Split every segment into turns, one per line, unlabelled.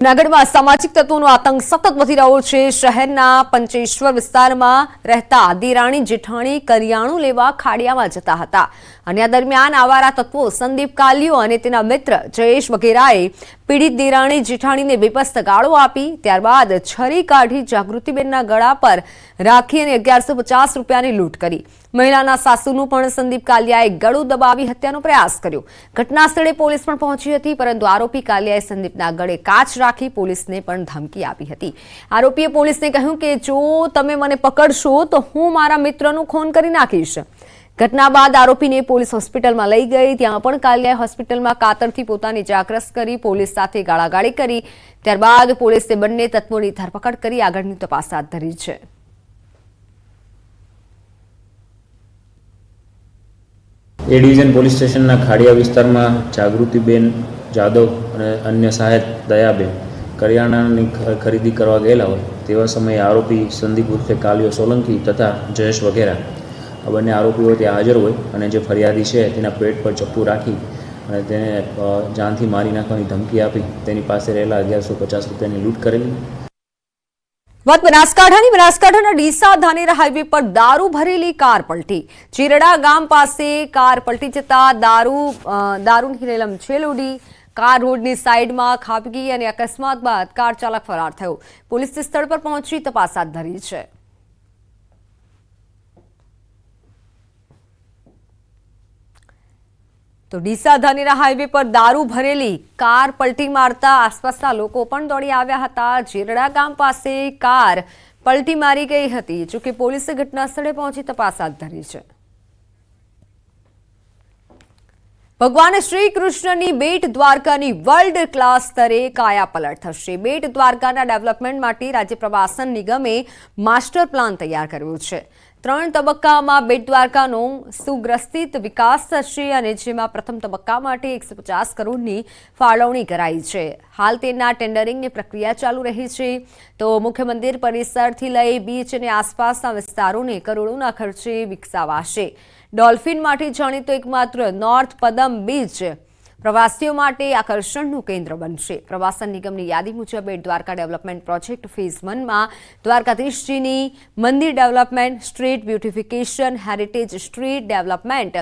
જૂનાગઢમાં સામાજિક તત્વોનો આતંક સતત વધી રહ્યો છે. શહેરના પંચેશ્વર વિસ્તારમાં રહેતા દિરાણી જેઠાણી કરિયાણું લેવા ખાડિયામાં જતા હતા. અને આ દરમિયાન આવારા તત્વો સંદીપ કાલિયો અને તેના મિત્ર જયેશ વગેરાએ પીડિત દિરાણી જેઠાણીને બેપસ્ત ગાળો આપી, ત્યારબાદ છરી કાઢી જાગૃતિબેનના ગળા પર રાખી અને અગિયારસો પચાસ રૂપિયાની લૂંટ કરી. મહિલાના સાસુનું પણ સંદીપ કાલિયાએ ગળું દબાવી હત્યાનો પ્રયાસ કર્યો. ઘટના સ્થળે પોલીસ પણ પહોંચી હતી, પરંતુ આરોપી કાલિયાએ સંદીપના ગળે કાચ રાખી પોલીસને પણ ધમકી આપી હતી. આરોપીએ પોલીસને કહ્યું કે, જો તમે મને પકડશો, તો હું મારા મિત્રનું ખૂન કરી નાખીશ. ઘટના બાદ આરોપીને પોલીસ હોસ્પિટલમાં લઈ ગઈ. ત્યાં પણ કાલિયાએ હોસ્પિટલમાં કાતરથી પોતાની જાગ્રસ્ત કરી, પોલીસ સાથે ગાળાગાળી કરી. ત્યારબાદ પોલીસે બંને તત્વોની ધરપકડ કરી, આગળની તપાસ હાથ ધરી છે.
એ ડિવિઝન પોલીસ સ્ટેશનના ખાડિયા વિસ્તારમાં જાગૃતિબેન જાદવ અને અન્ય સહાયક દયાબેન કરિયાણાની ખરીદી કરવા ગયેલા હોય તેવા સમયે આરોપી સંદીપ ઉર્ફે કાલિયો સોલંકી તથા જયેશ વગેરા આ બંને આરોપીઓ ત્યાં હાજર હોય અને જે ફરિયાદી છે તેના પેટ પર ચપ્પુ રાખી અને તેને જાનથી મારી નાખવાની ધમકી આપી, તેની પાસે રહેલા અગિયારસો પચાસ રૂપિયાની લૂંટ કરેલી.
વાત બનાસકાંઠાની. બનાસકાંઠાના ડીસા ધાનેરા હાઈવે પર દારૂ ભરેલી કાર પલટી. ચીરડા ગામ પાસે કાર પલટી જતા દારૂ દારૂની રેલમ છેલ ઉડી કાર રોડની સાઈડમાં ખાબકી અને અકસ્માત બાદ કાર ચાલક ફરાર થયો. પોલીસ સ્થળ પર પહોંચી તપાસ હાથ ધરી છે. તો ડીસા ધાનેરા હાઈવે પર દારૂ ભરેલી કાર પલટી મારતા આસપાસના લોકો પણ દોડી આવ્યા હતા. જીરડા ગામ પાસે કાર પલટી મારી ગઈ હતી. જોકે પોલીસે ઘટના સ્થળે પહોંચી તપાસ હાથ ધરી છે. ભગવાન શ્રી કૃષ્ણની બેટ દ્વારકાની વર્લ્ડ ક્લાસ સ્તરે કાયાપલટ થશે. બેટ દ્વારકાના ડેવલપમેન્ટ માટે રાજ્ય પ્રવાસન નિગમે માસ્ટર પ્લાન તૈયાર કર્યો છે. ત્રણ તબક્કામાં બેટ દ્વારકાનો સુગ્રસ્તિત વિકાસ થશે અને જેમાં પ્રથમ તબક્કા માટે એકસો પચાસ કરોડની ફાળવણી કરાઈ છે. હાલ તેના ટેન્ડરિંગની પ્રક્રિયા ચાલુ રહી છે. તો મુખ્ય મંદિર પરિસરથી લઈ બીચ અને આસપાસના વિસ્તારોને કરોડોના ખર્ચે વિકસાવાશે. ડોલ્ફિન માટે જાણીતો એકમાત્ર નોર્થ પદમ બીચ પ્રવાસીઓ માટે આકર્ષણનું કેન્દ્ર બનશે. પ્રવાસન નિગમની યાદી મુજબ Bet Dwarka development project phase વનમાં દ્વારકાધીશજીની મંદિર development, street beautification, heritage street development,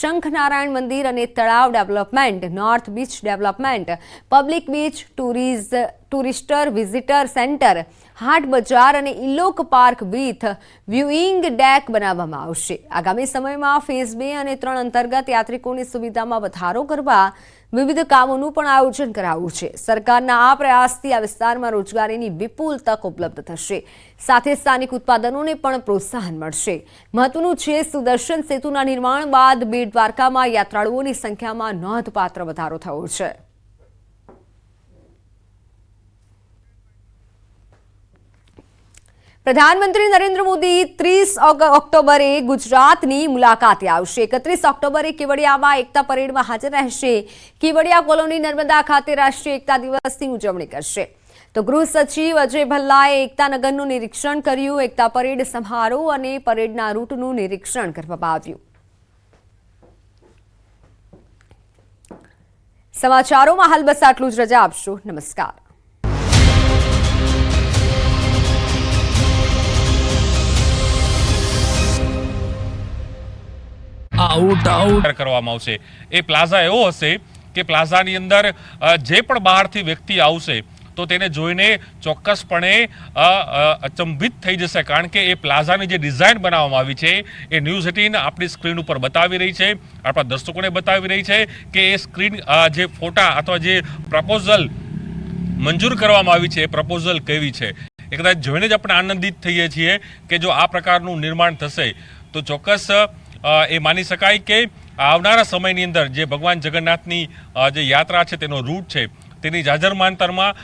Shankhnarayan મંદિર અને તળાવ development, north beach development, public beach tourism, tourist visitor centre હાટ બજાર અને ઇલોક પાર્ક વિથ વ્યુઇંગ ડેક બનાવવામાં આવશે. આગામી સમયમાં ફેઝ બે અને ત્રણ અંતર્ગત યાત્રિકોની સુવિધામાં વધારો કરવા વિવિધ કામોનું પણ આયોજન કરાવ્યું છે. સરકારના આ પ્રયાસથી આ વિસ્તારમાં રોજગારીની વિપુલ તક ઉપલબ્ધ થશે. સાથે સ્થાનિક ઉત્પાદનોને પણ પ્રોત્સાહન મળશે. મહત્વનું છે સુદર્શન સેતુના નિર્માણ બાદ બેટ દ્વારકામાં યાત્રાળુઓની સંખ્યામાં નોંધપાત્ર વધારો થયો છે. પ્રધાનમંત્રી નરેન્દ્ર મોદી ત્રીસ ઓક્ટોબરે ગુજરાતની મુલાકાતે આવશે. એકત્રીસ ઓક્ટોબરે કેવડિયામાં એકતા પરેડમાં હાજર રહેશે. કેવડિયા કોલોની નર્મદા ખાતે રાષ્ટ્રીય એકતા દિવસની ઉજવણી કરશે. તો ગૃહ સચિવ અજય ભલ્લાએ એકતા નગરનું નિરીક્ષણ કર્યું. એકતા પરેડ સમારોહ અને પરેડના રૂટનું નિરીક્ષણ કરવામાં આવ્યું. સમાચારોમાં હાલ બસ આટલું જ. રજા આપશો. નમસ્કાર.
આઉટ આઉટ
કરવામાં આવશે. એ પ્લાઝા એવો હશે કે પ્લાઝાની અંદર જે પણ બહારથી વ્યક્તિ આવશે, તો તેને જોઈને ચોક્કસપણે અચંભિત થઈ જશે. કારણ કે એ પ્લાઝાની જે ડિઝાઇન બનાવવામાં આવી છે, એ ન્યૂઝ એટીન આપણી સ્ક્રીન ઉપર બતાવી રહી છે. આપણા દર્શકોને બતાવી રહી છે કે એ સ્ક્રીન જે ફોટા અથવા જે પ્રપોઝલ મંજૂર કરવામાં આવી છે, એ પ્રપોઝલ કેવી છે? એ કદાચ જોઈને જ આપણે આનંદિત થઈએ છીએ કે જો આ પ્રકારનું નિર્માણ થશે, તો ચોક્કસ એ માની શકાય કે આવનારા સમયની અંદર જે ભગવાન જગન્નાથની જે યાત્રા છે તેનો રૂટ છે, તેની જાજરમાનતરમાં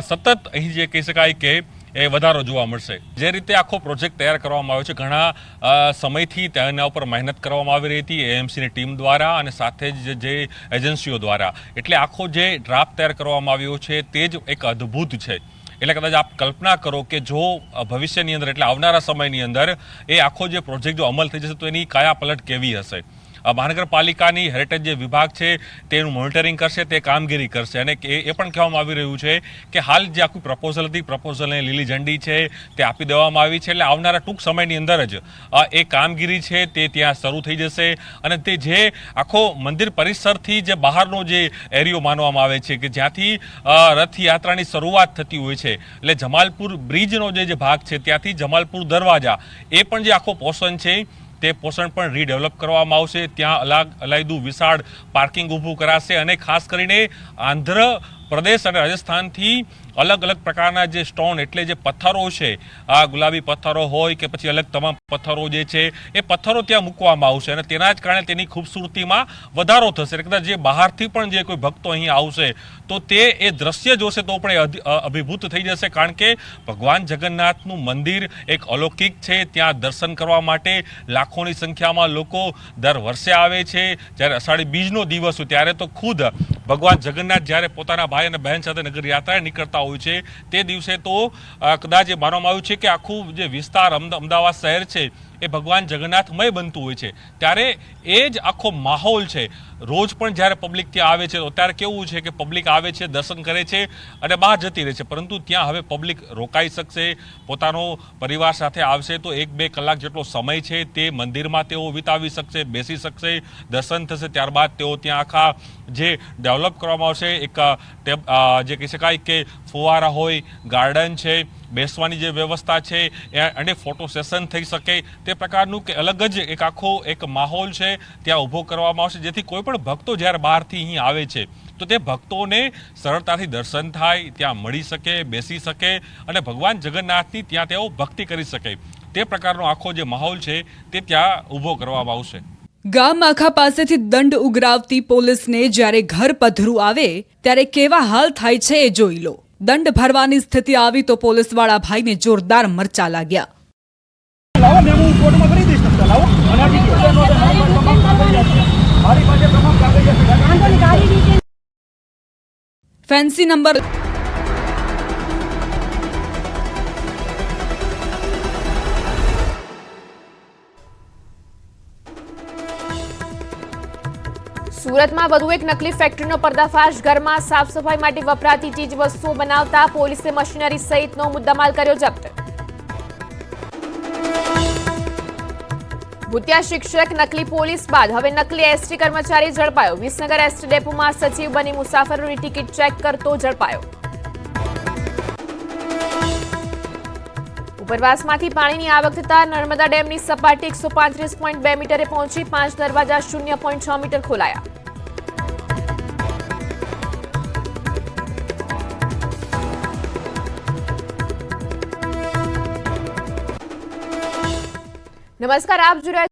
સતત અહીં જે કહી શકાય કે એ વધારો જોવા મળશે. જે રીતે આખો પ્રોજેક્ટ તૈયાર કરવામાં આવ્યો છે, ઘણા સમયથી તેના ઉપર મહેનત કરવામાં આવી રહી હતી, એએમસીની ટીમ દ્વારા અને સાથે જ, જે એજન્સીઓ દ્વારા. એટલે આખો જે ડ્રાફ્ટ તૈયાર કરવામાં આવ્યો છે, તે જ એક અદ્ભુત છે. એટલે કદાચ આપ કલ્પના કરો કે જો ભવિષ્યની અંદર એટલે આવનારા સમયની અંદર એ આખો જે પ્રોજેક્ટ જો અમલ થઈ જશે, તો એની કાયા પલટ કેવી હશે? મહાનગરપાલિકાની હેરિટેજ જે વિભાગ છે તેનું મોનિટરિંગ કરશે, તે કામગીરી કરશે. અને એ પણ કહેવામાં આવી રહ્યું છે કે હાલ જે આખું પ્રપોઝલ હતી પ્રપોઝલને લીલી ઝંડી છે, તે આપી દેવામાં આવી છે. એટલે આવનારા ટૂંક સમયની અંદર જ એ કામગીરી છે તે ત્યાં શરૂ થઈ જશે. અને તે જે આખો મંદિર પરિસરથી જે બહારનો જે એરિયો માનવામાં આવે છે કે જ્યાંથી રથયાત્રાની શરૂઆત થતી હોય છે. એટલે જમાલપુર બ્રિજનો જે જે ભાગ છે, ત્યાંથી જમાલપુર દરવાજા, એ પણ જે આખો પોર્શન છે તે પોષણ પણ રીડેવલપ કરવામાં આવશે. ત્યાં અલગ, અલાયદું વિશાળ પાર્કિંગ ઊભું કરાશે અને ખાસ કરીને આંધ્ર પ્રદેશ અને રાજસ્થાનથી અલગ અલગ પ્રકારના જે સ્ટોન એટલે જે પથ્થરો છે, આ ગુલાબી પથ્થરો હોય કે પછી અલગ તમામ પથ્થરો જે છે, એ પથ્થરો ત્યાં મૂકવામાં આવશે અને તેના જ કારણે તેની ખૂબસૂરતીમાં વધારો થશે. કદાચ જે બહારથી પણ જે કોઈ ભક્તો અહીં આવશે, તો તે એ દ્રશ્ય જોશે તો પણ એ અભિભૂત થઈ જશે. કારણ કે ભગવાન જગન્નાથનું મંદિર એક અલૌકિક છે. ત્યાં દર્શન કરવા માટે લાખોની સંખ્યામાં લોકો દર વર્ષે આવે છે. જ્યારે અષાઢી બીજનો દિવસ હોય, ત્યારે તો ખુદ ભગવાન જગન્નાથ જ્યારે પોતાના ભાઈ અને બહેન સાથે નગર યાત્રાએ નીકળતા હોય છે, તે દિવસે તો કદાચ એ માનવામાં આવ્યું છે કે આખું જે વિસ્તાર અમદા- અમદાવાદ શહેર છે એ ભગવાન જગન્નાથમય બનતું હોય છે. ત્યારે એ જ આખો માહોલ છે. રોજ પણ જ્યારે પબ્લિક ત્યાં આવે છે, તો ત્યારે કેવું છે કે પબ્લિક આવે છે, દર્શન કરે છે અને બહાર જતી રહે છે. પરંતુ ત્યાં હવે પબ્લિક રોકાઈ શકશે, પોતાનો પરિવાર સાથે આવશે તો એક બે કલાક જેટલો સમય છે તે મંદિરમાં તેઓ વિતાવી શકશે, બેસી શકશે, દર્શન થશે. ત્યારબાદ તેઓ ત્યાં આખા જે ડેવલપ કરવામાં આવશે, એક જે કહી શકાય કે ફુવારા હોય ગાર્ડન છે બેસવાની જે વ્યવસ્થા છે અને ફોટો સેશન થઈ શકે તે પ્રકારનું કે અલગ જ એક આખો એક માહોલ છે ત્યાં ઊભો કરવામાં આવશે, જેથી કોઈ પણ ભક્તો જ્યારે બહારથી અહીં આવે છે, તો તે ભક્તોને સરળતાથી દર્શન થાય, ત્યાં મળી શકે, બેસી શકે અને ભગવાન જગન્નાથની ત્યાં તેઓ ભક્તિ કરી શકે. તે પ્રકારનો આખો જે માહોલ છે, તે ત્યાં ઊભો કરવામાં આવશે.
ગામ આખા પાસેથી દંડ ઉઘરાવતી પોલીસને જ્યારે ઘર પધરું આવે, ત્યારે કેવા હાલ થાય છે એ જોઈ લો. દંડ ભરવાની સ્થિતિ આવી તો પોલીસવાળા ભાઈને જોરદાર મરચા લાગ્યા. ફેન્સી મેં
સુરતમાં વધુ એક નકલી ફેક્ટરીનો પર્દાફાશ, ઘરમાં સાફ સફાઈ માટે વપરાતી ચીજ વસ્તુઓ બનાવતા પોલીસે મશીનરી સહિતનો મુદ્દામાલ કર્યો જપ્ત. ભૂતિયા શિક્ષક, નકલી પોલીસ બાદ હવે નકલી એસટી કર્મચારી ઝડપાયો. વિસનગર એસટી ડેપોમાં સચિવ બની મુસાફરોની ટિકિટ ચેક કરતો ઝડપાયો. ઉપરવાસમાંથી પાણીની આવક થતા નર્મદા ડેમની સપાટી એકસો પાંત્રીસ પોઈન્ટ બે મીટરે પહોંચી પાંચ દરવાજા શૂન્ય પોઈન્ટ છ મીટર ખોલાયા. નમસ્કાર, આપ રહ્યા